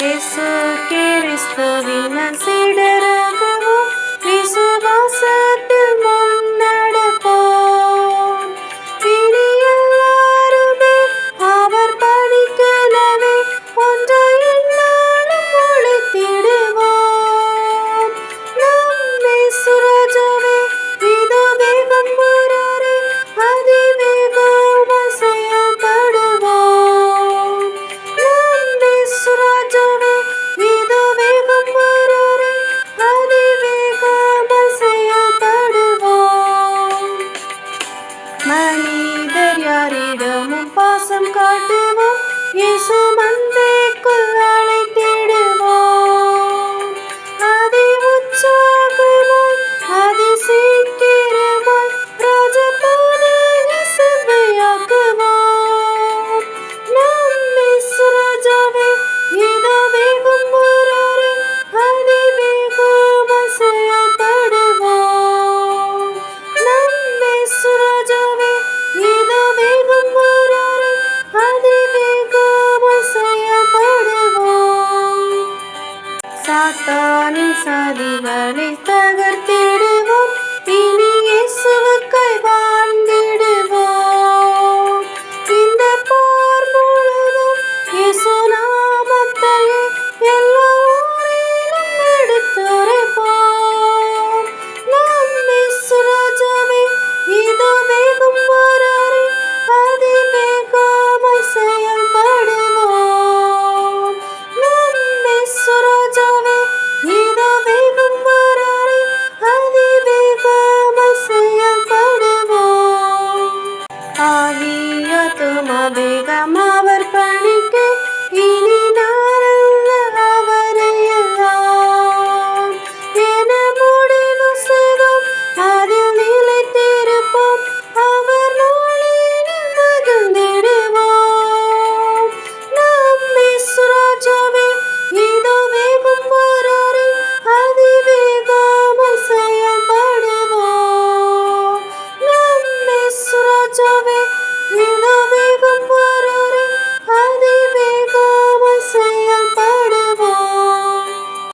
இயேசு கிறிஸ்துவின் சிடரகு மனிதர் யாரிடமும் பாசம் காட்டுவோம். சாத்தானின் சதிகளை தகர்த்திடுவேன் アリアトマベガマバ